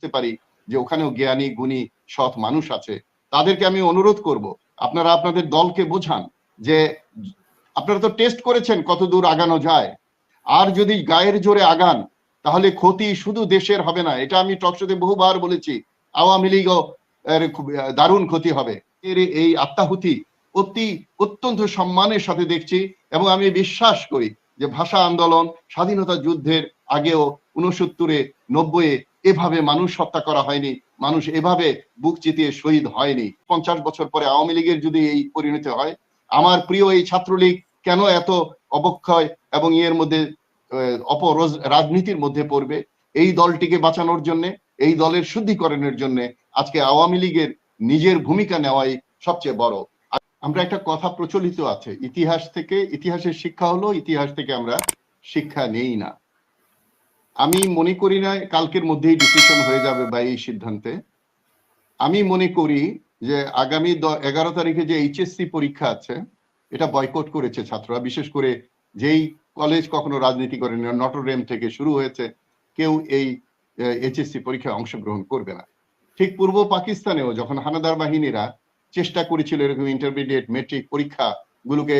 বুঝতে পারি যে ওখানেও জ্ঞানী, গুণী, সৎ মানুষ আছে। তাদেরকে আমি অনুরোধ করব, আপনারা আপনাদের দলকে বোঝান যে আপনারা তো টেস্ট করেছেন কত দূর আগানো যায়। আর যদি গায়ের জোরে আগান, তাহলে ক্ষতি শুধু দেশের হবে না, এটা আমি টকশোতে বহুবার বলেছি, আওয়ামী লীগ দারুণ ক্ষতি হবে। এর এই আত্মাহুতি অতি অত্যন্ত সম্মানের সাথে দেখছি এবং আমি বিশ্বাস করি যে ভাষা আন্দোলন, স্বাধীনতা যুদ্ধের আগেও উনসত্তরে নব্বইয়ে এভাবে মানুষ হত্যা করা হয়নি, মানুষ এভাবে বুক চিতিয়ে শহীদ হয়নি। পঞ্চাশ বছর পরে আওয়ামী লীগের যদি এই পরিণতি হয়, আমার প্রিয় এই ছাত্রলীগ কেন এত অবক্ষয় এবং এর মধ্যে অপরোজ রাজনীতির মধ্যে পড়বে? এই দলটিকে বাঁচানোর জন্য, এই দলের শুদ্ধিকরণের জন্য আজকে আওয়ামী লীগের নিজের ভূমিকা নেওয়াই সবচেয়ে বড়। আমরা একটা কথা প্রচলিত আছে, ইতিহাস থেকে, ইতিহাসের শিক্ষা হলো, ইতিহাস থেকে আমরা শিক্ষা নেই না। আমি মনে করি না কালকের মধ্যেই ডিসিশন হয়ে যাবে বা এই সিদ্ধান্তে। আমি মনে করি যে আগামী এগারো তারিখে যে এইচএসসি পরীক্ষা আছে, এটা বয়কট করেছে ছাত্ররা, বিশেষ করে যেই কলেজ কখনো রাজনীতি করে না নটরডেম থেকে শুরু হয়েছে, কেউ এই এইচএসসি পরীক্ষায় অংশগ্রহণ করবে না। ঠিক পূর্ব পাকিস্তানেও যখন হানাদার বাহিনীরা চেষ্টা করেছিল এরকম ইন্টারমিডিয়েট মেট্রিক পরীক্ষা গুলোকে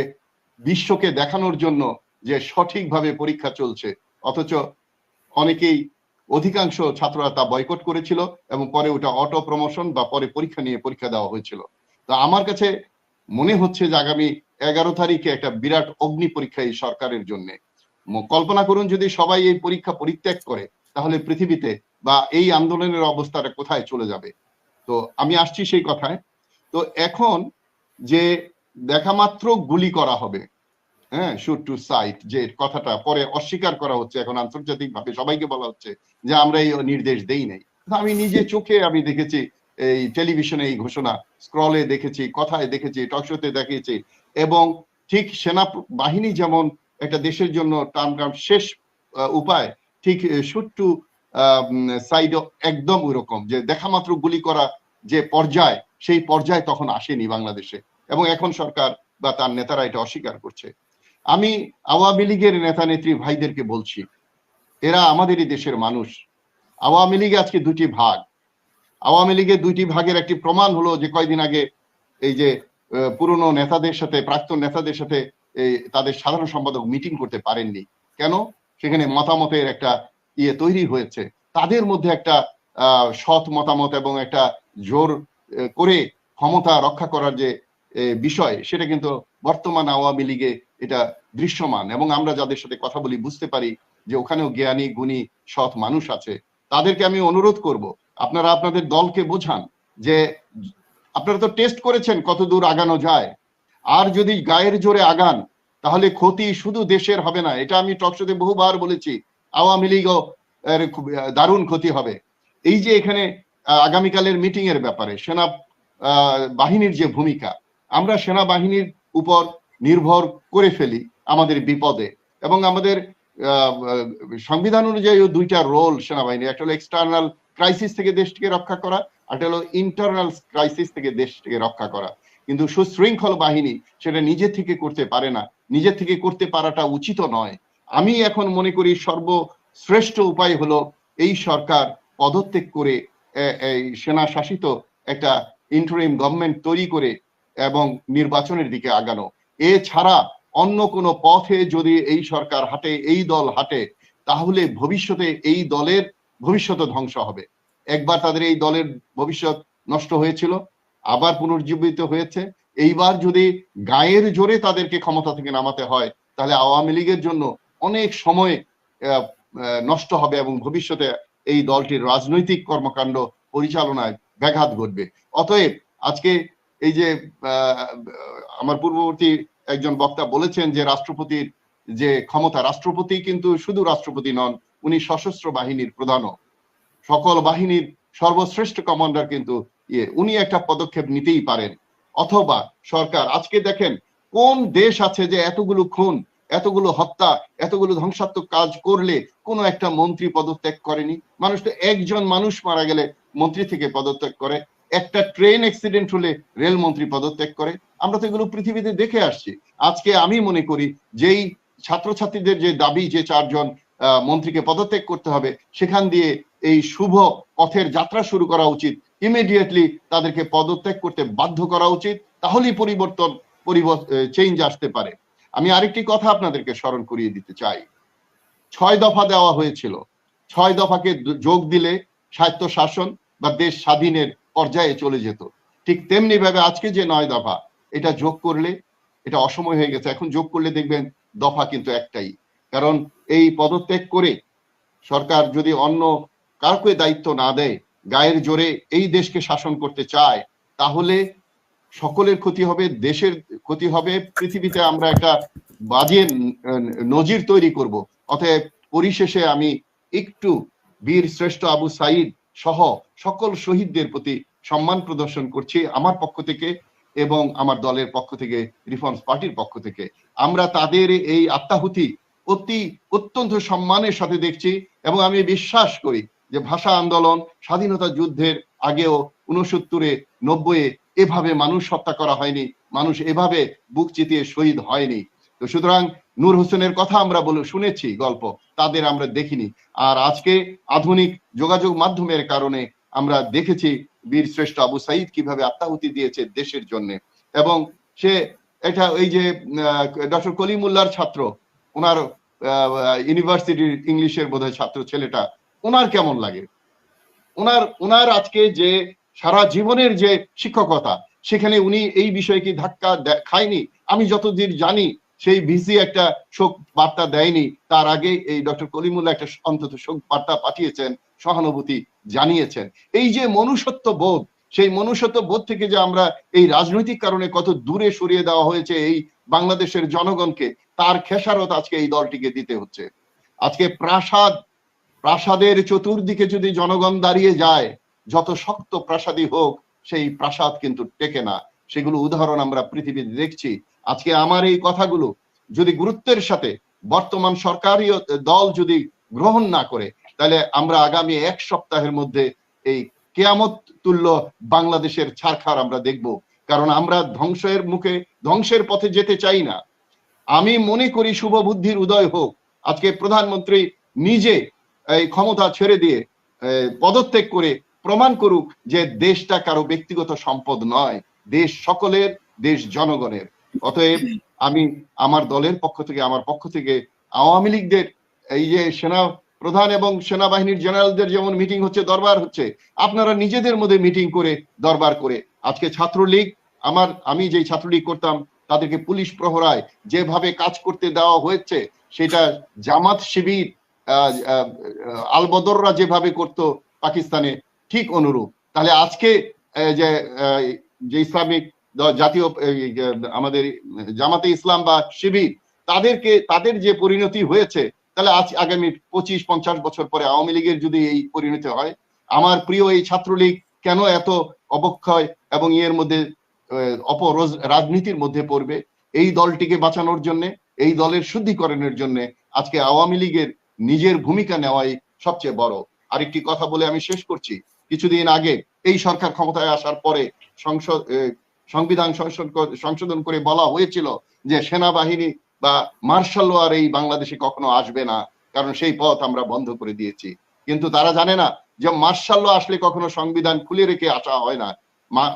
বিশ্বকে দেখানোর জন্য যে সঠিকভাবে পরীক্ষা চলছে, অথচ অনেকেই অধিকাংশ ছাত্ররা তা বয়কট করেছিল এবং পরে ওটা অটো প্রমোশন বা পরে পরীক্ষা নিয়ে পরীক্ষা দেওয়া হয়েছিল। তো আমার কাছে মনে হচ্ছে যে আগামী এগারো তারিখে একটা বিরাট অগ্নি পরীক্ষা এই সরকারের জন্য। কল্পনা করুন যদি সবাই এই পরীক্ষা পরিত্যাগ করে, তাহলে পৃথিবীতে বা এই আন্দোলনের অবস্থাটা কোথায় চলে যাবে? তো আমি আসছি সেই কথায়। তো এখন যে দেখা মাত্র গুলি করা হবে হ্যাঁ শুট টু সাইট যে কথাটা পরে অস্বীকার করা হচ্ছে এখন আন্তর্জাতিক ভাবে সবাইকে বলা হচ্ছে যে আমরা এই নির্দেশ দেই নাই। আমি নিজে চোখে আমি দেখেছি, এই টেলিভিশনে এই ঘোষণা স্ক্রলে দেখেছি, কথায় দেখেছি টকশোতে দেখিয়েছি এবং ঠিক সেনা বাহিনী যেমন একটা দেশের জন্য টার্ম টার্ম শেষ উপায়, ঠিক শুট টু সাইড একদম ওইরকম যে দেখা মাত্র গুলি করা যে পর্যায়, সেই পর্যায় তখন আসেনি বাংলাদেশে। এবং এখন সরকার বা তার নেতারা এটা অস্বীকার করছে। আমি আওয়ামী লীগের নেতা নেত্রী ভাইদেরকে বলছি, এরা আমাদেরই দেশের মানুষ। আওয়ামী লীগ আজকে দুটি ভাগ। আওয়ামী লীগের দুইটি ভাগের একটি প্রমাণ হলো যে কয়দিন আগে এই যে পুরনো নেতাদের সাথে, প্রাক্তন নেতাদের সাথে তাদের সাধারণ সম্পাদক মিটিং করতে পারেননি। কেন? সেখানে মতামতের একটা ইয়ে তৈরি হয়েছে। তাদের মধ্যে একটা সৎ মতামত এবং একটা জোর করে ক্ষমতা রক্ষা করার যে বিষয়, সেটা কিন্তু বর্তমান আওয়ামী লীগে এটা দৃশ্যমান এবং আমরা যাদের সাথে কথা বলি বুঝতে পারি যে ওখানেও জ্ঞানী, গুণী, সৎ মানুষ আছে। তাদেরকে আমি অনুরোধ করব, আপনারা আপনাদের দলকে বোঝান যে আপনারা তো টেস্ট করেছেন কত দূর আগানো যায়। আর যদি গায়ের জোরে আগান, তাহলে ক্ষতি শুধু দেশের হবে না, এটা আমি টকশোতে বহুবার বলেছি, আওয়ামী লীগও দারুণ ক্ষতি হবে। এই যে এখানে আগামীকালের মিটিং এর ব্যাপারে সেনা বাহিনীর যে ভূমিকা, আমরা সেনাবাহিনীর উপর নির্ভর করে ফেলি আমাদের বিপদে। এবং আমাদের সংবিধান অনুযায়ী দুইটা রোল সেনাবাহিনী, একটা হলো এক্সটার্নাল ক্রাইসিস থেকে দেশটিকে রক্ষা করা একটা হলো ইন্টারনাল ক্রাইসিস থেকে দেশটিকে রক্ষা করা। কিন্তু সুশৃঙ্খল বাহিনী সেটা নিজে থেকে করতে পারে না। নিজে থেকে করতে পারাটা উচিত নয়। আমি এখন মনে করি সর্বশ্রেষ্ঠ উপায় হলো এই সরকার পদত্যাগ করে এই সেনা শাসিত একটা ইন্টারিম গভর্নমেন্ট তৈরি করে এবং নির্বাচনের দিকে আগানো। এছাড়া অন্য কোনো পথে যদি এই সরকার হাঁটে, এই দল হাঁটে, তাহলে ভবিষ্যতে এই দলের ভবিষ্যৎ ধ্বংস হবে। একবার তাদের এই দলের ভবিষ্যৎ নষ্ট হয়েছিল, আবার পুনর্জীবিত হয়েছে। এইবার যদি গায়ের জোরে তাদেরকে ক্ষমতা থেকে নামাতে হয়, তাহলে আওয়ামী লীগের জন্য অনেক সময় নষ্ট হবে এবং ভবিষ্যতে এই দলটির রাজনৈতিক কর্মকাণ্ড পরিচালনায় ব্যাঘাত ঘটবে। অতএব আজকে এই যে আমার পূর্ববর্তী একজন বক্তা বলেছেন যে রাষ্ট্রপতির যে ক্ষমতা, রাষ্ট্রপতি কিন্তু শুধু রাষ্ট্রপতি নন, উনি সশস্ত্র বাহিনীর প্রধানও। সকল বাহিনীর সর্বশ্রেষ্ঠ কমান্ডার কিন্তু ইয়ে উনি একটা পদক্ষেপ নিতেই পারেন। অথবা সরকার, আজকে দেখেন কোন দেশ আছে যে এতগুলো খুন, এতগুলো হত্যা, এতগুলো ধ্বংসাত্মক কাজ করলে কোনো একটা মন্ত্রী পদত্যাগ করেনি? মানুষ তো একজন মানুষ মারা গেলে মন্ত্রী থেকে পদত্যাগ করে, একটা ট্রেন অ্যাক্সিডেন্ট হলে রেল মন্ত্রী পদত্যাগ করে। আমরা তো এগুলো পৃথিবীতে দেখে আসছি। আজকে আমি মনে করি যেই ছাত্রছাত্রীদের যে দাবি যে চারজন মন্ত্রীকে পদত্যাগ করতে হবে, সেখান দিয়ে এই শুভ পথের যাত্রা শুরু করা উচিত। ইমিডিয়েটলি তাদেরকে পদত্যাগ করতে বাধ্য করা উচিত, তাহলেই পরিবর্তন চেঞ্জ আসতে পারে। আমি আরেকটি কথা আপনাদেরকে স্মরণ করিয়ে দিতে চাই। ছয় দফা দেওয়া হয়েছিল। ছয় দফাকে যোগ দিলে স্বায়ত্ত শাসন বা দেশ স্বাধীনের পর্যায়ে চলে যেত। ঠিক তেমনি ভাবে আজকে যে নয় দফা এটা যোগ করলে এটা অসময় হয়ে গেছে। এখন যোগ করলে দেখবেন দফা কিন্তু একটাই। কারণ এই পদত্যাগ করে সরকার যদি অন্য কাউকে দায়িত্ব না দেয়, গায়ের জোরে এই দেশকে শাসন করতে চায়, তাহলে সকলের ক্ষতি হবে, দেশের ক্ষতি হবে, পৃথিবীতে আমরা একটা বাজে নজির তৈরি করব। অতএব পরিশেষে আমি একটু বীর শ্রেষ্ঠ আবু সাইদ সহ সকল শহীদদের প্রতি সম্মান প্রদর্শন করছি। আমার পক্ষ থেকে এবং আমার দলের পক্ষ থেকে, রিফর্মস পার্টির পক্ষ থেকে। আমরা তাদের এই আত্মাহুতি অতি অত্যন্ত সম্মানের সাথে দেখছি এবং আমি বিশ্বাস করি যে ভাষা আন্দোলন, স্বাধীনতা যুদ্ধের আগেও উনসত্তরে নব্বইয়ে এভাবে মানুষ হত্যা করা হয়নি, মানুষ এভাবে বুক চিতিয়ে শহীদ হয়নি। তো সুতরাং নূর হোসেনের কথা আমরা বলে শুনেছি গল্প, তাদের আমরা দেখিনি। আর আজকে আধুনিক যোগাযোগ মাধ্যমের কারণে আমরা দেখেছি বীর শ্রেষ্ঠ আবু সাইদ কীভাবে আত্মাহুতি দিয়েছে দেশের জন্য। এবং সে এটা ওই যে ডক্টর কলিমুল্লার ছাত্র, ওনার ইউনিভার্সিটির ইংলিশের বোধহয় ছাত্র ছেলেটা, ওনার কেমন লাগে? ওনার ওনার আজকে যে সারা জীবনের যে শিক্ষকতা, সেখানে উনি এই বিষয়ে কি ধাক্কা খায়নি? আমি যতদূর জানি, সেই ভিসি একটা শোক বার্তা দেয়নি। তার আগে এই ডক্টর কলিমুল্লাহ একটা অন্তত শোক বার্তা পাঠিয়েছেন সহানুভূতি জানিয়েছেন। এই যে মনুষ্যত্ব বোধ, সেই মনুষ্যত্ব বোধ থেকে যে আমরা এই রাজনৈতিক কারণে কত দূরে সরিয়ে দেওয়া হয়েছে এই বাংলাদেশের জনগণকে, তার খেসারত আজকে এই দলটিকে দিতে হচ্ছে। আজকে প্রাসাদ, প্রাসাদের চতুর্দিকে যদি জনগণ দাঁড়িয়ে যায়, যত শক্ত প্রাসাদই হোক, সেই প্রাসাদ কিন্তু টেকে না। সেগুলো উদাহরণ আমরা পৃথিবীতে দেখছি। আজকে আমার এই কথাগুলো যদি গুরুত্বের সাথে বর্তমান সরকারি দল যদি গ্রহণ না করে তাহলে আমরা আগামী এক সপ্তাহের মধ্যে এই কেয়ামত তুল্য বাংলাদেশের ছারখার আমরা দেখব। কারণ আমরা ধ্বংসের মুখে, ধ্বংসের পথে যেতে চাই না। আমি মনে করি শুভ বুদ্ধির উদয় হোক। আজকে প্রধানমন্ত্রী নিজে এই ক্ষমতা ছেড়ে দিয়ে পদত্যাগ করে প্রমাণ করুক যে দেশটা কারও ব্যক্তিগত সম্পদ নয়। দেশ সকলের, দেশ জনগণের। অতএব আমি আমার দলের পক্ষ থেকে, আমার পক্ষ থেকে আওয়ামী লীগদের এই যে সেনা প্রধান এবং সেনাবাহিনীর জেনারেলদের যেমন মিটিং হচ্ছে, দরবার হচ্ছে, আপনারা নিজেদের মধ্যে মিটিং করে দরবার করে। আজকে ছাত্রলীগ, আমার, আমি যেই ছাত্রলীগ করতাম, তাদেরকে পুলিশ প্রহরায় যেভাবে কাজ করতে দেওয়া হয়েছে, সেটা জামাত শিবির আলবদররা যেভাবে করতো পাকিস্তানে, ঠিক অনুরূপ। তাহলে আজকে যে যে ইসলামিক জাতীয় আমাদের জামাতে ইসলাম বা শিবির, তাদেরকে, তাদের যে পরিণতি হয়েছে তাহলে আজ আগামী পঁচিশ পঞ্চাশ বছর পরে আওয়ামী লীগের যদি এই পরিণতি হয় আমার প্রিয় এই ছাত্রলীগ কেন এত অবক্ষয় এবং এর মধ্যে আহ, অপরোজ রাজনীতির মধ্যে পড়বে? এই দলটিকে বাঁচানোর জন্য এই দলের শুদ্ধিকরণের জন্য আজকে আওয়ামী লীগের নিজের ভূমিকা নেওয়াই সবচেয়ে বড়। আরেকটি কথা বলে আমি শেষ করছি। কিছুদিন আগে এই সরকার ক্ষমতায় আসার পরে সংসদ সংবিধান সংশোধন করে বলা হয়েছিল যে সেনাবাহিনী বা মার্শাল আর এই বাংলাদেশে কখনো আসবে না, কারণ সেই পথ আমরা বন্ধ করে দিয়েছি। কিন্তু তারা জানে না যে মার্শাল আসলে কখনো সংবিধান খুলে রেখে আসা হয় না।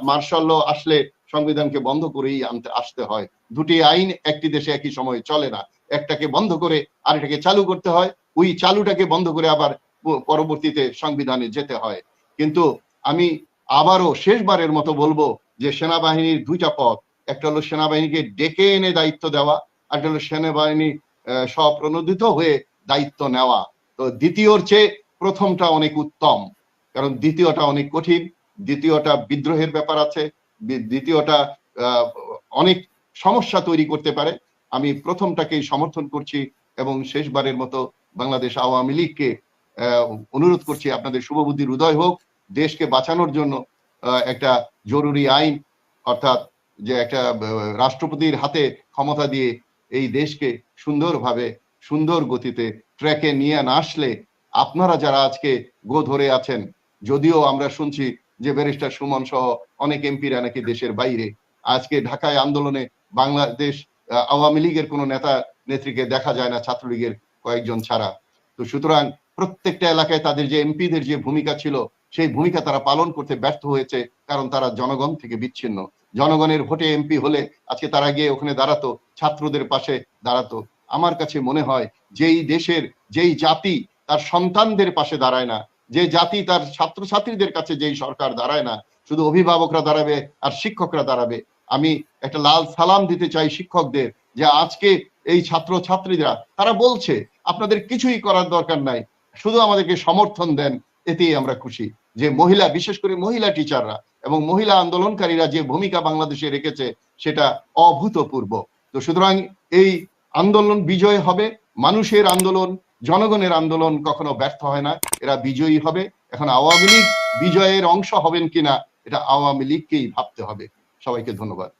মার্শাল আসলে সংবিধানকে বন্ধ করেই আনতে, আসতে হয়। দুটি আইন একটি দেশে একই সময়ে চলে না। একটাকে বন্ধ করে আরেকটাকে চালু করতে হয়। ওই চালুটাকে বন্ধ করে আবার পরবর্তীতে সংবিধানে যেতে হয়। কিন্তু আমি আবারও শেষবারের মতো বলব যে সেনাবাহিনীর দুইটা পথ। একটা হলো সেনাবাহিনীকে ডেকে এনে দায়িত্ব দেওয়া হলো সেনাবাহিনী স্বপ্রণোদিত হয়ে দায়িত্ব নেওয়া। তো দ্বিতীয়র চেয়ে প্রথমটা অনেক উত্তম, কারণ দ্বিতীয়টা অনেক কঠিন, দ্বিতীয়টা বিদ্রোহের ব্যাপার আছে দ্বিতীয়টা অনেক সমস্যা তৈরি করতে পারে। আমি প্রথমটাকেই সমর্থন করছি এবং শেষবারের মতো বাংলাদেশ আওয়ামী লীগকে অনুরোধ করছি আপনাদের শুভবুদ্ধির উদয় হোক, দেশকে বাঁচানোর জন্য একটা জরুরি আইন, অর্থাৎ যে একটা রাষ্ট্রপতির হাতে ক্ষমতা দিয়ে এই দেশকে সুন্দরভাবে, সুন্দর গতিতে ট্র্যাকে নিয়ে না আসলে আপনারা যারা আজকে গো ধরে আছেন, যদিও আমরা শুনছি যে ব্যারিস্টার সুমন সহ অনেক এমপিরা নাকি দেশের বাইরে। আজকে ঢাকায় আন্দোলনে বাংলাদেশ আওয়ামী লীগের কোনো নেতা, নেত্রীকে দেখা যায় না ছাত্রলীগের কয়েকজন ছাড়া। তো সুতরাং প্রত্যেকটা এলাকায় তাদের যে এমপিদের যে ভূমিকা ছিল, সেই ভূমিকা তারা পালন করতে ব্যর্থ হয়েছে, কারণ তারা জনগণ থেকে বিচ্ছিন্ন। জনগণের ভোটে এমপি হলে আজকে তারা গিয়ে ওখানে দাঁড়াতো, ছাত্রদের পাশে দাঁড়াতো। আমার কাছে মনে হয় যেই দেশের, যেই জাতি তার সন্তানদের পাশে দাঁড়ায় না, যে জাতি তার ছাত্রছাত্রীদের কাছে যেই সরকার দাঁড়ায় না, শুধু অভিভাবকরা দাঁড়াবে আর শিক্ষকরা দাঁড়াবে। আমি একটা লাল সালাম দিতে চাই শিক্ষকদের যে আজকে এই ছাত্র ছাত্রীরা তারা বলছে, আপনাদের কিছুই করার দরকার নাই, শুধু আমাদেরকে সমর্থন দেন, এতেই আমরা খুশি। যে মহিলা, বিশেষ করে মহিলা টিচাররা এবং মহিলা আন্দোলনকারীরা যে ভূমিকা বাংলাদেশে রেখেছে, সেটা অভূতপূর্ব। তো সুতরাং এই আন্দোলন বিজয় হবে, মানুষের আন্দোলন, জনগণের আন্দোলন কখনো ব্যর্থ হয় না, এরা বিজয়ী হবে। এখন আওয়ামী লীগ বিজয়ের অংশ হবেন কিনা, এটা আওয়ামী লীগকেই ভাবতে হবে। সবাইকে ধন্যবাদ।